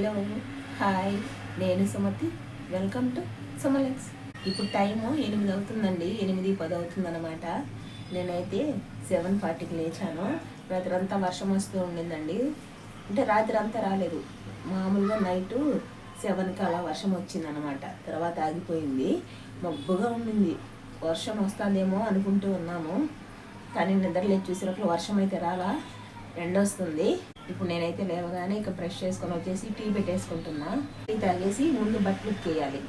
Hello hi. నేను Sumathi. Welcome to సుమలెక్స్. ఇప్పుడు time ఎనిమిది అవుతుందండి. ఎనిమిది పది అవుతుందన్నమాట. నేనైతే సెవెన్ ఫార్టీకి లేచాను. రాత్రి అంతా వర్షం వస్తూ ఉండిందండి. అంటే రాత్రి అంతా రాలేదు. మామూలుగా నైటు సెవెన్కి అలా వర్షం వచ్చిందనమాట తర్వాత ఆగిపోయింది. మబ్బుగా ఉండింది. వర్షం వస్తుందేమో అనుకుంటూ ఉన్నాము. కానీ నిద్రలేచి చూసినట్లు వర్షం అయితే రాలా? ఎండ వస్తుంది ఇప్పుడు నేనైతే లేవగానే ఇక బ్రష్ చేసుకొని వచ్చేసి టీ పెట్టేసుకుంటున్నా. టీ తాగేసి ముందు బట్టలు ఉతికేయాలి.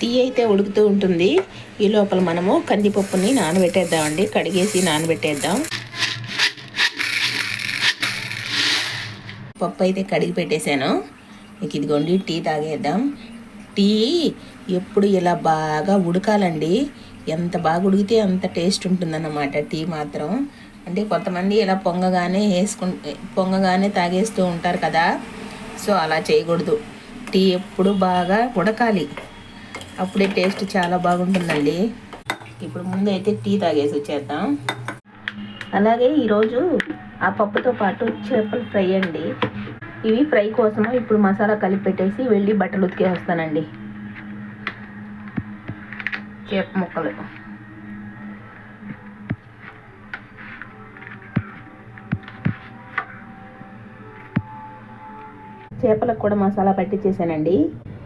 టీ అయితే ఉడుకుతూ ఉంటుంది. ఈ లోపల మనము కందిపప్పుని నానబెట్టేద్దామండి. కడిగేసి నానబెట్టేద్దాం. పప్పు అయితే కడిగి పెట్టేశాను. ఇక ఇదిగోండి టీ తాగేద్దాం. టీ ఎప్పుడు ఇలా బాగా ఉడకాలండి. ఎంత బాగా ఉడికితే అంత టేస్ట్ ఉంటుందన్నమాట టీ మాత్రం. అంటే కొంతమంది ఇలా పొంగగానే వేసుకు పొంగగానే తాగేస్తూ ఉంటారు కదా. సో అలా చేయకూడదు. టీ ఎప్పుడు బాగా ఉడకాలి. అప్పుడే టేస్ట్ చాలా బాగుంటుందండి. ఇప్పుడు ముందు అయితే టీ తాగేసి వచ్చేద్దాం. అలాగే ఈరోజు ఆ పప్పుతో పాటు చేపలు ఫ్రై అండి. ఇవి ఫ్రై కోసము? ఇప్పుడు మసాలా కలిపి పెట్టేసి వెళ్ళి బట్టలు ఉతికే వస్తానండి. చేప ముక్కలు. చేపలకు కూడా మసాలా పట్టించేసానండి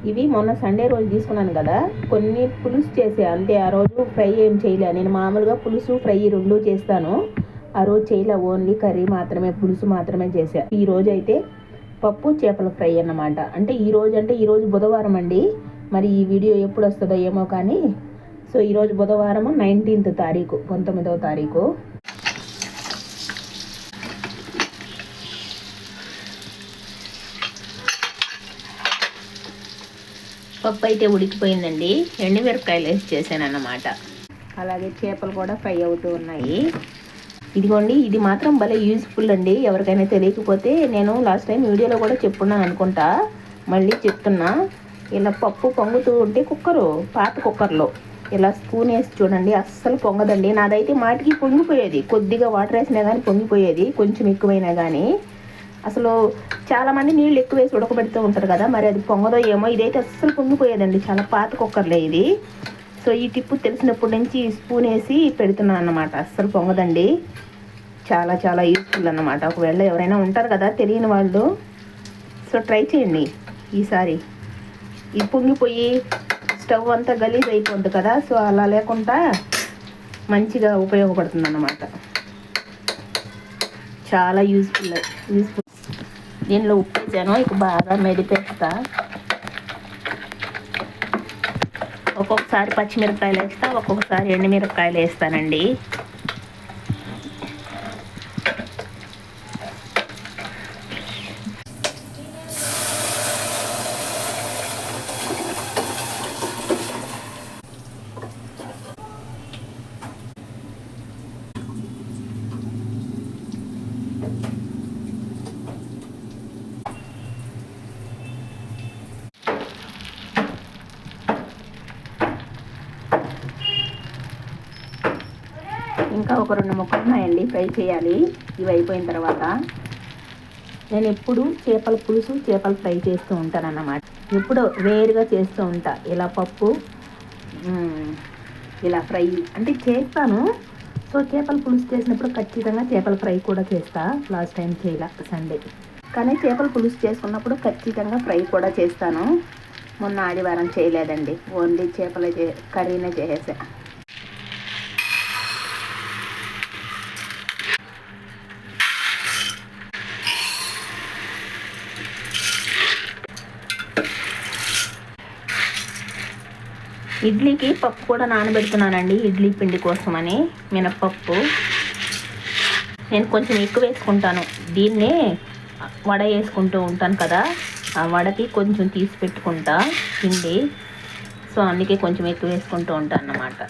ఇవి మొన్న సండే రోజు తీసుకున్నాను కదా కొన్ని పులుసు చేసే అంతే ఆ రోజు ఫ్రై ఏం చేయలే. నేను మామూలుగా పులుసు ఫ్రై రెండు చేస్తాను. ఆ రోజు చేయలే ఓన్లీ కర్రీ మాత్రమే పులుసు మాత్రమే చేసా. ఈ రోజు అయితే పప్పు చేపల ఫ్రై అన్నమాట. అంటే ఈరోజు అంటే ఈరోజు బుధవారం అండి. మరి ఈ వీడియో ఎప్పుడు వస్తుందో ఏమో కానీ సో ఈరోజు బుధవారము నైన్టీన్త్ తారీఖు పంతొమ్మిదవ తారీఖు. పప్పు అయితే ఉడికిపోయిందండి. ఎండుమిరపకాయలు వేసి చేశాను అన్నమాట అలాగే చేపలు కూడా ఫ్రై అవుతూ ఉన్నాయి. ఇదిగోండి ఇది మాత్రం భలే యూజ్ఫుల్ అండి. ఎవరికైనా తెలియకపోతే నేను లాస్ట్ టైం వీడియోలో కూడా చెప్పున్నాను అనుకుంటా. మళ్ళీ చెప్తున్నా. ఇలా పప్పు పొంగుతూ ఉంటే కుక్కరు పాత కుక్కర్లో. ఇలా స్పూన్ వేసి చూడండి అస్సలు పొంగదండి. నాదైతే మాటికి పొంగిపోయేది. కొద్దిగా వాటర్ వేసినా కానీ పొంగిపోయేది. కొంచెం ఎక్కువైనా కానీ అసలు చాలామంది నీళ్ళు ఎక్కువ వేసి ఉడకబెడుతూ ఉంటారు కదా మరి అది పొంగదో ఏమో. ఇదైతే అస్సలు పొంగిపోయేదండి. చాలా పాత కుక్కర్లే ఇది. సో ఈ టిప్పు తెలిసినప్పటి నుంచి స్పూన్ వేసి పెడుతున్నాను అన్నమాట. అస్సలు పొంగదండి. చాలా చాలా యూస్ఫుల్ అన్నమాట. ఒకవేళ ఎవరైనా ఉంటారు కదా తెలియని వాళ్ళు సో ట్రై చేయండి ఈసారి. ఇది పొంగిపోయి స్టవ్ అంతా గలీజ్ అయిపోద్ది కదా సో అలా లేకుండా మంచిగా ఉపయోగపడుతుంది అన్నమాట. చాలా యూస్ఫుల్ యూస్ఫుల్ దీనిలో ఉప్పు వేసాను ఇక బాగా మెదిపేస్తా. ఒక్కొక్కసారి పచ్చిమిరపకాయలు వేస్తా ఒక్కొక్కసారి ఎండుమిరపకాయలు వేస్తానండి ఇంకా ఒక రెండు ముక్కలు ఉన్నాయండి ఫ్రై చేయాలి. ఇవి అయిపోయిన తర్వాత నేను ఎప్పుడు చేపల పులుసు చేపలు ఫ్రై చేస్తూ ఉంటాను అన్నమాట ఎప్పుడు వేరుగా చేస్తూ ఉంటా. ఇలా పప్పు ఇలా ఫ్రై అంటే చేస్తాను. సో చేపల పులుసు చేసినప్పుడు ఖచ్చితంగా చేపల ఫ్రై కూడా చేస్తా. లాస్ట్ టైం చేయాల సండే. కానీ చేపల పులుసు చేసుకున్నప్పుడు ఖచ్చితంగా ఫ్రై కూడా చేస్తాను. మొన్న ఆదివారం చేయలేదండి. ఓన్లీ చేపల చే కర్రీనే చేసేసా. ఇడ్లీకి పప్పు కూడా నానబెడుతున్నానండి ఇడ్లీ పిండి కోసమని మినప్పప్పు నేను కొంచెం ఎక్కువ వేసుకుంటాను. దీన్నే వడ వేసుకుంటూ ఉంటాను కదా ఆ వడకి కొంచెం తీసి పెట్టుకుంటా పిండి. సో అందుకే కొంచెం ఎక్కువ వేసుకుంటూ ఉంటాను అన్నమాట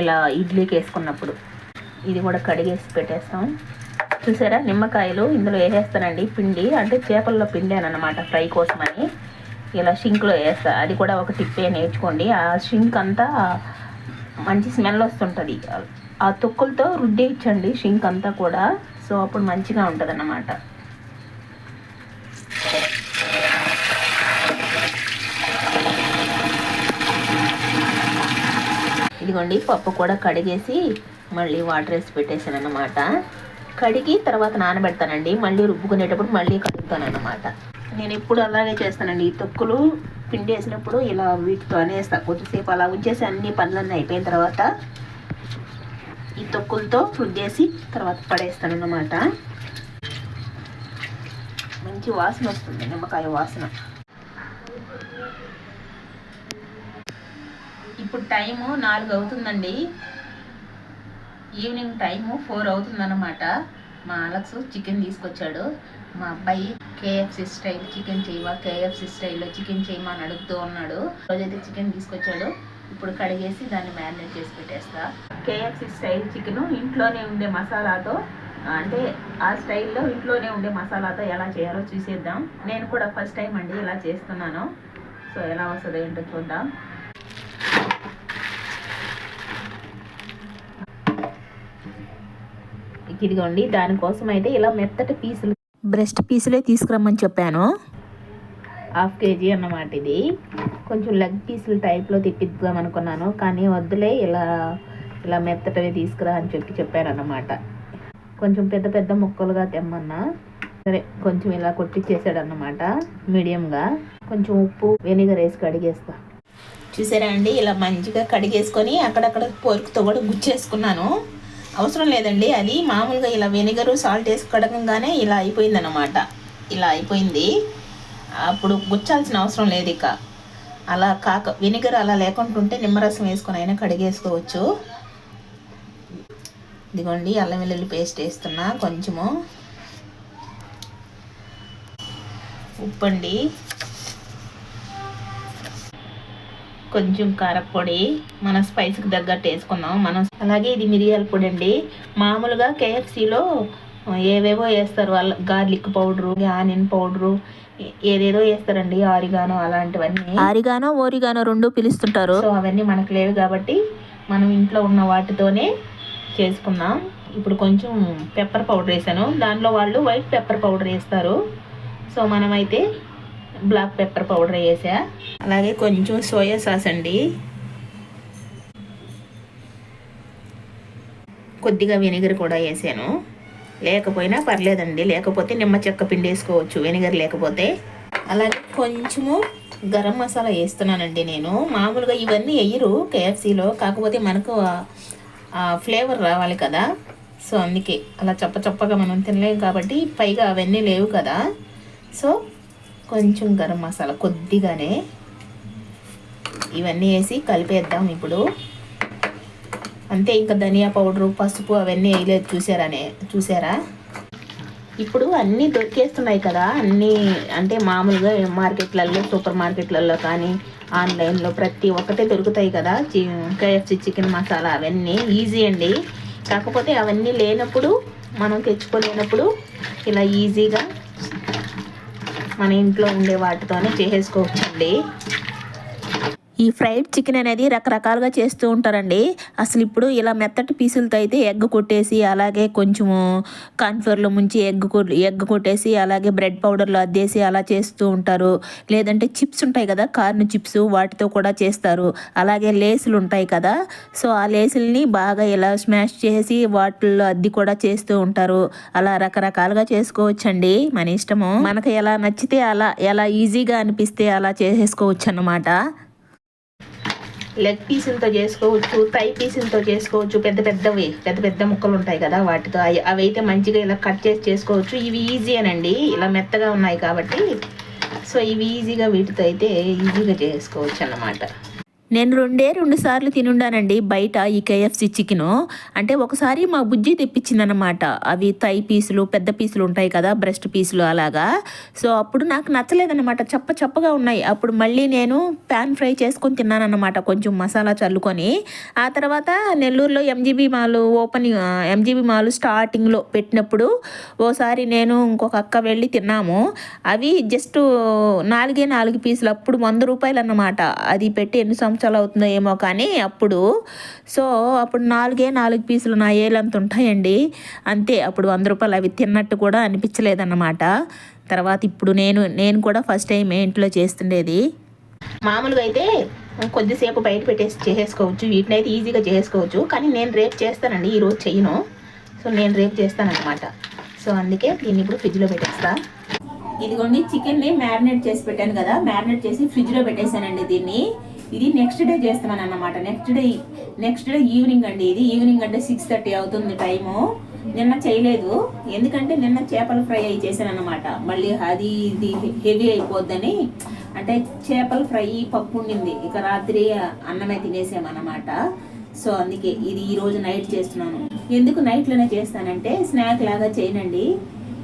ఇలా ఇడ్లీకి వేసుకున్నప్పుడు. ఇది కూడా కడిగేసి పెట్టేస్తాం. చూసారా? నిమ్మకాయలు ఇందులో వేసేస్తానండి పిండి. అంటే చేపల్లో పిండాను అనమాట ఫ్రై కోసమని. ఇలా షింక్లో వేస్తా. అది కూడా ఒక టిప్పే నేర్చుకోండి. ఆ షింక్ అంతా మంచి స్మెల్ వస్తుంటుంది. ఆ తొక్కులతో రుద్దేయచ్చండి షింక్ అంతా కూడా. సో అప్పుడు మంచిగా ఉంటుంది అన్నమాట ఇదిగోండి పప్పు కూడా కడిగేసి మళ్ళీ వాటర్ వేసి పెట్టేసాను అన్నమాట కడిగి తర్వాత నానబెడతానండి. మళ్ళీ రుబ్బుకునేటప్పుడు మళ్ళీ కడుగుతాను అనమాట నేను ఎప్పుడు అలాగే చేస్తానండి. ఈ తొక్కులు పిండి వేసినప్పుడు ఇలా వీటితో అనేస్తా కొద్దిసేపు అలా ఉంచేసి అన్ని పనులన్నీ అయిపోయిన తర్వాత ఈ తొక్కులతో రుద్దేసి తర్వాత పడేస్తాను అన్నమాట మంచి వాసన వస్తుంది నిమ్మకాయ వాసన. ఇప్పుడు టైము నాలుగు అవుతుందండి. ఈవినింగ్ టైము ఫోర్ అవుతుందన్నమాట. మా అలక్స్ చికెన్ తీసుకొచ్చాడు. మా అబ్బాయి కేఎఫ్సి స్టైల్ చికెన్ చేయవా కేఎఫ్సి స్టైల్లో చికెన్ చేయమా అని అడుగుతూ ఉన్నాడు. రోజైతే చికెన్ తీసుకొచ్చాడు. ఇప్పుడు కడిగేసి దాన్ని మ్యారినేట్ చేసి పెట్టేస్తా. కేఎఫ్సి స్టైల్ చికెన్ ఇంట్లోనే ఉండే మసాలాతో అంటే ఆ స్టైల్లో ఇంట్లోనే ఉండే మసాలాతో ఎలా చేయాలో చూసేద్దాం. నేను కూడా ఫస్ట్ టైం అండి ఇలా చేస్తున్నాను. సో ఎలా వస్తుందో ఏంటో చూద్దాం. ఇదిగోండి దానికోసం అయితే ఇలా మెత్తటి పీసులు బ్రెస్ట్ పీసులే తీసుకురమ్మని చెప్పాను. హాఫ్ కేజీ అన్నమాట ఇది. కొంచెం లెగ్ పీసులు టైప్లో తెప్పిద్దాం అనుకున్నాను కానీ వద్దులే ఇలా ఇలా మెత్తటవి తీసుకురా అని చెప్పి చెప్పాను అన్నమాట కొంచెం పెద్ద పెద్ద ముక్కలుగా తెమ్మన్నా. సరే కొంచెం ఇలా కొట్టిచ్చేసాడు మీడియంగా. కొంచెం ఉప్పు వెనిగర్ వేసి కడిగేస్తా. చూసారా అండి ఇలా మంచిగా కడిగేసుకొని అక్కడక్కడ పొరుకుతో కూడా గుచ్చేసుకున్నాను. అవసరం లేదండి. అది మామూలుగా ఇలా వెనిగరు సాల్ట్ వేసి కడగంగానే ఇలా అయిపోయింది అనమాట ఇలా అయిపోయింది. అప్పుడు గుచ్చాల్సిన అవసరం లేదు ఇక. అలా కాక వెనిగర్ అలా లేకుండా ఉంటే నిమ్మరసం వేసుకొని అయినా కడిగేసుకోవచ్చు. ఇదిగోండి అల్లం వెల్లుల్లి పేస్ట్ వేస్తున్నా కొంచెము. ఉప్పండి. కొంచెం కారపొడి మన స్పైస్కి తగ్గట్టు వేసుకుందాం. మనం అలాగే ఇది మిరియాల పొడి అండి. మామూలుగా కేఎఫ్సీలో ఏవేవో వేస్తారు. వాళ్ళ గార్లిక్ పౌడరు ఆనియన్ పౌడరు ఏదేదో వేస్తారండి. ఆరిగానో అలాంటివన్నీ. ఆరిగానో ఓరిగానో రెండు పిలుస్తుంటారు. సో అవన్నీ మనకు లేవు కాబట్టి మనం ఇంట్లో ఉన్న వాటితోనే చేసుకుందాం. ఇప్పుడు కొంచెం పెప్పర్ పౌడర్ వేసాను. దానిలో వాళ్ళు వైట్ పెప్పర్ పౌడర్ వేస్తారు. సో మనమైతే బ్లాక్ పెప్పర్ పౌడర్ వేసా. అలాగే కొంచెం సోయా సాస్ అండి. కొద్దిగా వెనిగర్ కూడా వేసాను. లేకపోయినా పర్లేదండి. లేకపోతే నిమ్మ చెక్క పిండి వేసుకోవచ్చు. వెనిగర్ లేకపోతే. అలాగే కొంచెము గరం మసాలా వేస్తున్నానండి నేను. మామూలుగా ఇవన్నీ వేయరు కేఎఫ్సీలో కాకపోతే మనకు ఫ్లేవర్ రావాలి కదా. సో అందుకే అలా చప్ప చప్పగా మనం తినలేం కాబట్టి పైగా అవన్నీ లేవు కదా. సో కొంచెం గరం మసాలా కొద్దిగానే ఇవన్నీ వేసి కలిపేద్దాం ఇప్పుడు. అంతే ఇంకా ధనియా పౌడరు పసుపు అవన్నీ వేయలేదు. చూసారనే చూసారా? ఇప్పుడు అన్నీ దొరికేస్తున్నాయి కదా అన్నీ అంటే మామూలుగా మార్కెట్లలో సూపర్ మార్కెట్లలో కానీ ఆన్లైన్లో ప్రతి ఒక్కటే దొరుకుతాయి కదా. కేఎఫ్సి చికెన్ మసాలా అవన్నీ ఈజీ అండి. కాకపోతే అవన్నీ లేనప్పుడు మనం తెచ్చుకోలేనప్పుడు ఇలా ఈజీగా మన ఇంట్లో ఉండే వాటితోనే చేసేసుకోవచ్చండి. ఈ ఫ్రైడ్ చికెన్ అనేది రకరకాలుగా చేస్తూ ఉంటారండి. అసలు ఇప్పుడు ఇలా మెత్తటి పీసులతో అయితే ఎగ్ కొట్టేసి అలాగే కొంచెము కాన్ఫ్లోర్లో ముంచి ఎగ్ ఎగ్ కొట్టేసి అలాగే బ్రెడ్ పౌడర్లో అద్దేసి అలా చేస్తూ ఉంటారు. లేదంటే చిప్స్ ఉంటాయి కదా కార్న్ చిప్స్ వాటితో కూడా చేస్తారు. అలాగే లేసులు ఉంటాయి కదా సో ఆ లేసుల్ని బాగా ఇలా స్మాష్ చేసి వాటిల్లో అద్ది కూడా చేస్తూ ఉంటారు. అలా రకరకాలుగా చేసుకోవచ్చండి. మన ఇష్టము. మనకు ఎలా నచ్చితే అలా ఎలా ఈజీగా అనిపిస్తే అలా చేసేసుకోవచ్చు అన్నమాట లెగ్ పీసులతో చేసుకోవచ్చు థై పీసులతో చేసుకోవచ్చు పెద్ద పెద్దవి పెద్ద పెద్ద ముక్కలు ఉంటాయి కదా వాటితో. అవి అవి అయితే మంచిగా ఇలా కట్ చేసి చేసుకోవచ్చు. ఇవి ఈజీ అనండి. ఇలా మెత్తగా ఉన్నాయి కాబట్టి సో ఇవి ఈజీగా వీటితో అయితే ఈజీగా చేసుకోవచ్చు అన్నమాట. నేను రెండే రెండు సార్లు తినుండానండి బయట ఈ కేఎఫ్సి చికెన్. అంటే ఒకసారి మా బుజ్జి తెప్పించిందనమాట అవి తై పీసులు పెద్ద పీసులు ఉంటాయి కదా బ్రెస్ట్ పీసులు అలాగా. సో అప్పుడు నాకు నచ్చలేదన్నమాట. చప్ప చప్పగా ఉన్నాయి. అప్పుడు మళ్ళీ నేను ప్యాన్ ఫ్రై చేసుకొని తిన్నానన్నమాట కొంచెం మసాలా చల్లుకొని. ఆ తర్వాత నెల్లూరులో MGB mall opening MGB mall స్టార్టింగ్లో పెట్టినప్పుడు ఓసారి నేను ఇంకొక అక్క వెళ్ళి తిన్నాము. అవి జస్ట్ నాలుగే నాలుగు పీసులు అప్పుడు వంద రూపాయలు అన్నమాట అది పెట్టి ఎన్ని సంవత్సరాలు అవుతుందో ఏమో కానీ అప్పుడు సో అప్పుడు నాలుగే నాలుగు పీసులు నా ఏలంత ఉంటాయండి. అంతే అప్పుడు వంద రూపాయలు అవి తిన్నట్టు కూడా అనిపించలేదన్నమాట. తర్వాత ఇప్పుడు నేను నేను కూడా ఫస్ట్ టైం ఇంట్లో చేస్తుండేది. మామూలుగా అయితే కొద్దిసేపు బయట పెట్టేసి చేసేసుకోవచ్చు వీటిని అయితే ఈజీగా చేసుకోవచ్చు కానీ నేను రేపు చేస్తానండి ఈరోజు చెయ్యను. సో నేను రేపు చేస్తానన్నమాట. సో అందుకే దీన్ని ఇప్పుడు ఫ్రిడ్జ్లో పెట్టేస్తా. ఇదిగోండి చికెన్ని మ్యారినేట్ చేసి పెట్టాను కదా మ్యారినేట్ చేసి ఫ్రిడ్జ్లో పెట్టేశానండి దీన్ని. ఇది నెక్స్ట్ డే చేస్తున్నాను అన్నమాట next day next day evening అండి ఇది. ఈవినింగ్ అంటే సిక్స్ థర్టీ అవుతుంది టైము నిన్న చేయలేదు. ఎందుకంటే నిన్న చేపల ఫ్రై అయి చేశాను అనమాట మళ్ళీ అది ఇది హెవీ అయిపోద్దని. అంటే చేపల ఫ్రై పప్పు ఉండింది. ఇక రాత్రి అన్నమే తినేసామన్నమాట. సో అందుకే ఇది ఈరోజు నైట్ చేస్తున్నాను. ఎందుకు నైట్లోనే చేస్తానంటే స్నాక్ లాగా చేయనండి.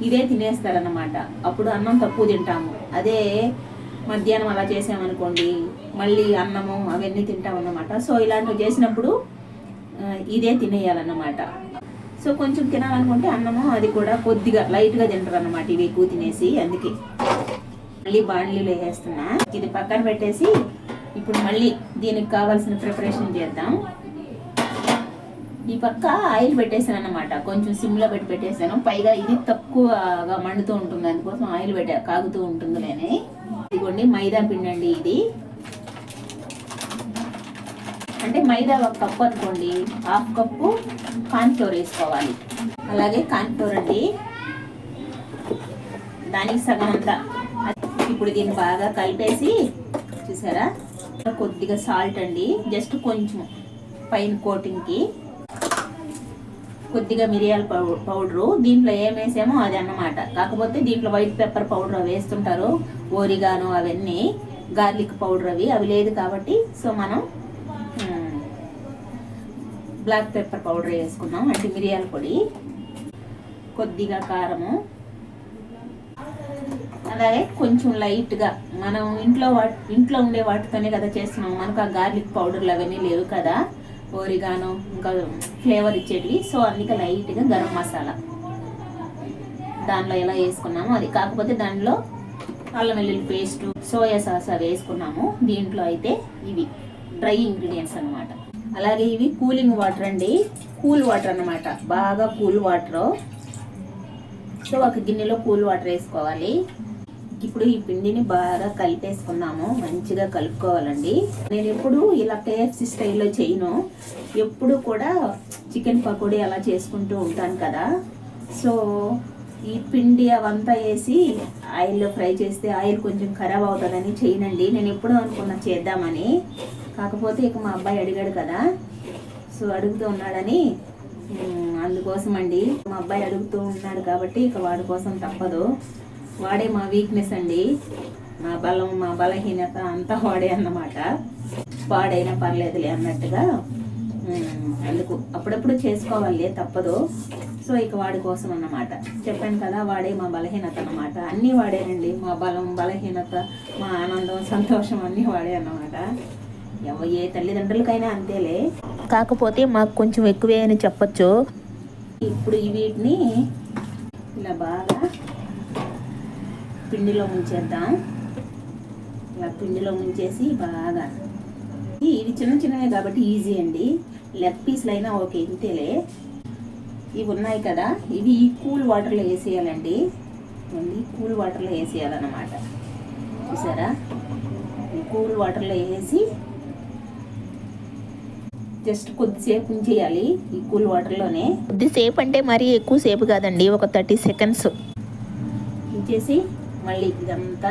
ఇదే తినేస్తారన్నమాట. అప్పుడు అన్నం తక్కువ తింటాము. అదే మధ్యాహ్నం అలా చేసామనుకోండి మళ్ళీ అన్నము అవన్నీ తింటామన్నమాట సో ఇలాంటివి చేసినప్పుడు ఇదే తినేయాలన్నమాట. సో కొంచెం తినాలనుకుంటే అన్నము అది కూడా కొద్దిగా లైట్గా తింటారు అన్నమాట ఇవి ఎక్కువ తినేసి అందుకే. మళ్ళీ బాండ్లీలో వేస్తున్నా. ఇది పక్కన పెట్టేసి ఇప్పుడు మళ్ళీ దీనికి కావాల్సిన ప్రిపరేషన్ చేద్దాం. ఈ పక్క ఆయిల్ పెట్టేసాను అనమాట కొంచెం సిమ్లో పెట్టి పెట్టేసాను పైగా ఇది తక్కువగా మండుతూ ఉంటుంది. అందుకోసం ఆయిల్ పెట్టా కాగుతూ ఉంటుందిలేని. ఇదిగోండి మైదా పిండి అండి ఇది. అంటే మైదా ఒక కప్పు అనుకోండి హాఫ్ కప్పు కార్న్ఫ్లోర్ వేసుకోవాలి. అలాగే కార్న్ఫ్లోర్ అండి. దానికి సగం అంతా. ఇప్పుడు దీన్ని బాగా కలిపేసి చూసారా? కొద్దిగా సాల్ట్ అండి. జస్ట్ కొంచెం పైన కోటింగ్కి. కొద్దిగా మిరియాల పౌ- పౌడరు. దీంట్లో ఏం వేసామో అది అన్నమాట. కాకపోతే దీంట్లో వైట్ పెప్పర్ పౌడర్ అవి వేస్తుంటారు. ఓరిగాను అవన్నీ. గార్లిక్ పౌడర్ అవి. అవి లేదు కాబట్టి సో మనం బ్లాక్ పెప్పర్ పౌడర్ వేసుకున్నాం అంటే మిరియాల పొడి. కొద్దిగా కారము. అలాగే కొంచెం లైట్గా మనం ఇంట్లో వా ఇంట్లో ఉండే వాటితోనే కదా చేస్తున్నాం. మనకు ఆ గార్లిక్ పౌడర్లు అవన్నీ లేవు కదా. ఓరిగాను ఇంకా ఫ్లేవర్ ఇచ్చేటివి. సో అందుకే లైట్గా గరం మసాలా. దానిలో ఎలా వేసుకున్నామో అది. కాకపోతే దానిలో అల్లం వెల్లుల్లి పేస్ట్ సోయా సాస్ అవి వేసుకున్నాము. దీంట్లో అయితే ఇవి డ్రై ఇంగ్రీడియంట్స్ అనమాట అలాగే ఇవి కూలింగ్ వాటర్ అండి. కూల్ వాటర్ అన్నమాట. బాగా కూల్ వాటర్. సో ఒక గిన్నెలో కూల్ వాటర్ వేసుకోవాలి. ఇప్పుడు ఈ పిండిని బాగా కలిపేసుకున్నాము మంచిగా కలుపుకోవాలండి. నేను ఎప్పుడు ఇలా కేఎఫ్సి స్టైల్లో చేయను. ఎప్పుడు కూడా చికెన్ పకోడీ అలా చేసుకుంటూ ఉంటాను కదా. సో ఈ పిండి అవంతా వేసి ఆయిల్లో ఫ్రై చేస్తే ఆయిల్ కొంచెం ఖరాబ్ అవుతుందని చేయనండి. నేను ఎప్పుడూ అనుకున్నా చేద్దామని. కాకపోతే ఇక మా అబ్బాయి అడిగాడు కదా. సో అడుగుతూ ఉన్నాడని. అందుకోసం అండి మా అబ్బాయి అడుగుతూ ఉన్నాడు కాబట్టి ఇక వాడి కోసం తప్పదు. వాడే మా వీక్నెస్ అండి. మా బలం మా బలహీనత అంతా వాడే అన్నమాట. వాడైనా పర్లేదులే అన్నట్టుగా. అందుకు అప్పుడప్పుడు చేసుకోవాలి తప్పదు. సో ఇక వాడి కోసం అన్నమాట. చెప్పాను కదా వాడే మా బలహీనత అన్నమాట. అన్నీ వాడేనండి. మా బలం బలహీనత మా ఆనందం సంతోషం అన్నీ వాడే అన్నమాట. ఏ తల్లిదండ్రులకైనా అంతేలే. కాకపోతే మాకు కొంచెం ఎక్కువే అని చెప్పచ్చు. ఇప్పుడు ఈ వీటిని ఇలా బాగా పిండిలో ముంచేద్దాం. ఇలా పిండిలో ముంచేసి బాగా. ఇవి చిన్న చిన్నవే కాబట్టి ఈజీ అండి. లెగ్ పీస్లు అయినా ఓకే ఇంతేలే. ఇవి ఉన్నాయి కదా ఇవి ఈ కూల్ వాటర్లో వేసేయాలండి. కూల్ వాటర్లో వేసేయాలన్నమాట. చూసారా? ఈ కూల్ వాటర్లో వేసి జస్ట్ కొద్దిసేపు ఉంచేయాలి ఈ కూల్ వాటర్లోనే. కొద్దిసేపు అంటే మరీ ఎక్కువసేపు కాదండి ఒక థర్టీ సెకండ్స్. ఉంచేసి మళ్ళీ ఇదంతా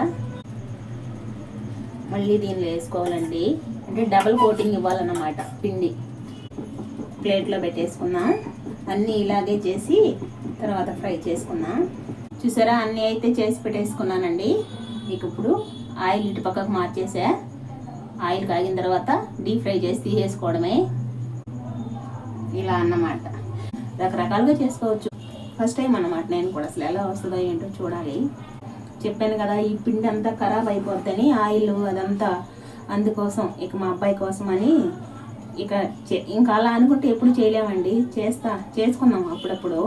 మళ్ళీ దీనిలో వేసుకోవాలండి. అంటే డబల్ కోటింగ్ ఇవ్వాలన్నమాట పిండి. ప్లేట్లో పెట్టేసుకున్నాం అన్నీ ఇలాగే చేసి తర్వాత ఫ్రై చేసుకున్నాం. చూసారా అన్నీ అయితే చేసి పెట్టేసుకున్నానండి. మీకు ఇప్పుడు ఆయిల్ ఇటు పక్కకు మార్చేసా. ఆయిల్ కాగిన తర్వాత డీప్ ఫ్రై చేసి తీసేసుకోవడమే. ఇలా అన్నమాట. రకరకాలుగా చేసుకోవచ్చు. ఫస్ట్ టైం అన్నమాట నేను కూడా. అసలు ఎలా వస్తుందో ఏంటో చూడాలి. చెప్పాను కదా ఈ పిండి అంతా ఖరాబ్ అయిపోద్దని ఆయిల్ అదంతా అందుకోసం ఇక మా అబ్బాయి కోసం అని ఇక చే- ఇంకా అలా అనుకుంటే ఎప్పుడు చేయలేమండి. చేస్తా చేసుకున్నాం అప్పుడప్పుడు.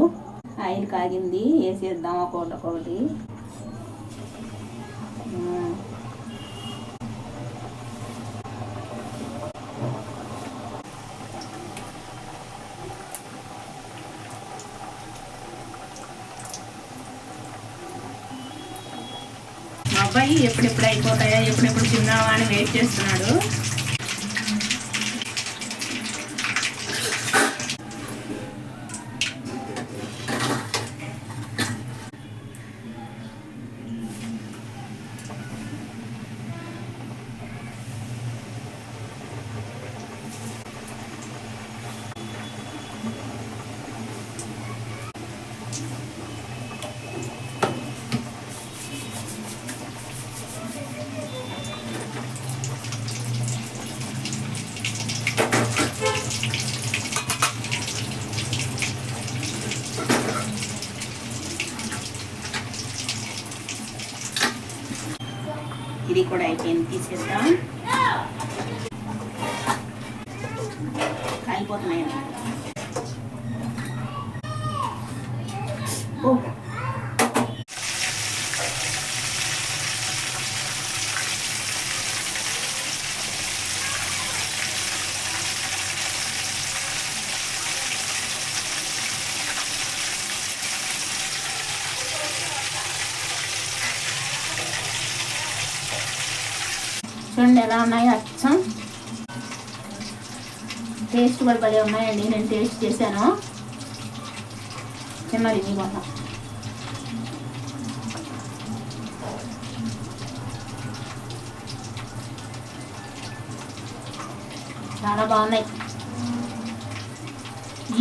ఆయిల్ కాగింది వేసేద్దాం ఒకటి ఒకటి ఉమ్. మా అబ్బాయి ఎప్పుడెప్పుడు అయిపోతాయా ఎప్పుడెప్పుడు తిందామా అని వెయిట్ చేస్తున్నాడు. ఇది కూడా అయిపోయింది. తీసేద్దాం. కాలిపోతున్నాయి చూడండి ఎలా ఉన్నాయి? అచ్చం టేస్ట్ కూడా భలే ఉన్నాయండి నేను టేస్ట్ చేశాను. చిన్నది మీకోసం చాలా బాగున్నాయి.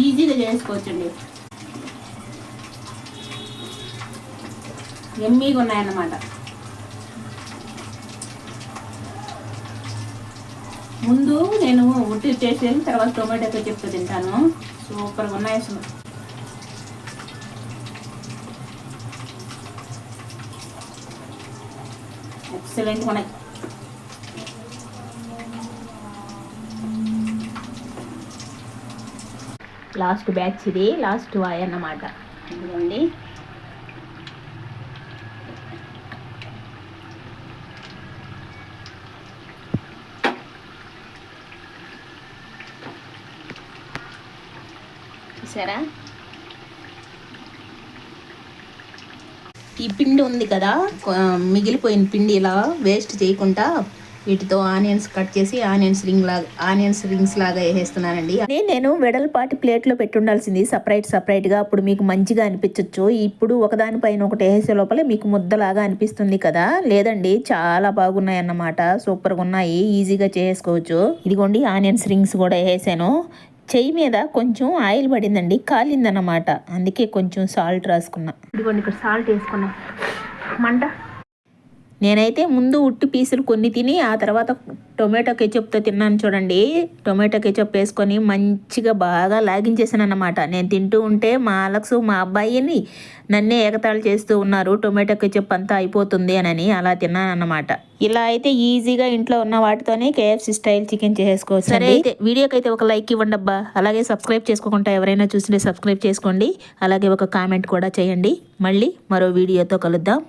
ఈజీగా చేసుకోవచ్చండి. ఎమ్మీగా ఉన్నాయన్నమాట. ముందు నేను ఉట్టి టేస్ట్ తర్వాత టొమాటోతో చెప్తూ తింటాను. సూపర్గా ఉన్నాయి అసలు. ఎక్సలెంట్ ఉన్నాయి. లాస్ట్ బ్యాచ్ ఇది లాస్ట్ వాయ్ అన్నమాట ఇదిగోండి. చూసారా? ఈ పిండి ఉంది కదా మిగిలిపోయిన పిండి ఇలా వేస్ట్ చేయకుండా వీటితో ఆనియన్స్ కట్ చేసి ఆనియన్స్ రింగ్ లాగా ఆనియన్స్ రింగ్స్ లాగా వేసేస్తున్నానండి. అదే నేను వెడల్పాటి ప్లేట్లో పెట్టి ఉండాల్సింది సపరేట్ సపరేట్గా అప్పుడు మీకు మంచిగా అనిపించవచ్చు ఇప్పుడు ఒకదానిపైన ఒకటి వేసే లోపల మీకు ముద్దలాగా అనిపిస్తుంది కదా. లేదండి చాలా బాగున్నాయి అన్నమాట సూపర్గా ఉన్నాయి ఈజీగా చేసుకోవచ్చు. ఇదిగోండి ఆనియన్స్ రింగ్స్ కూడా వేసాను. చెయ్యి మీద కొంచెం ఆయిల్ పడిందండి కాలిందన్నమాట. అందుకే కొంచెం సాల్ట్ రాసుకున్నా. ఇదిగోండి ఇక్కడ సాల్ట్ వేసుకున్నా. మంట. నేనైతే ముందు ఉట్టి పీసులు కొన్ని తిని ఆ తర్వాత టొమాటో కెచప్తో తిన్నాను చూడండి. టొమాటో కెచప్ వేసుకొని మంచిగా బాగా లాగించేసాను అన్నమాట నేను తింటూ ఉంటే మా అలక్స్ మా అబ్బాయిని నన్నే ఎగతాళి చేస్తూ ఉన్నారు. టొమాటో కెచప్ అంతా అయిపోతుంది అని అలా తిన్నాను అన్నమాట ఇలా అయితే ఈజీగా ఇంట్లో ఉన్న వాటితోనే కేఎఫ్సి స్టైల్ చికెన్ చేసుకోవచ్చు సరే అయితే వీడియోకి అయితే ఒక లైక్ ఇవ్వండి అబ్బా. అలాగే సబ్స్క్రైబ్ చేసుకోకుండా ఎవరైనా చూస్తుంటే సబ్స్క్రైబ్ చేసుకోండి. అలాగే ఒక కామెంట్ కూడా చేయండి. మళ్ళీ మరో వీడియోతో కలుద్దాం.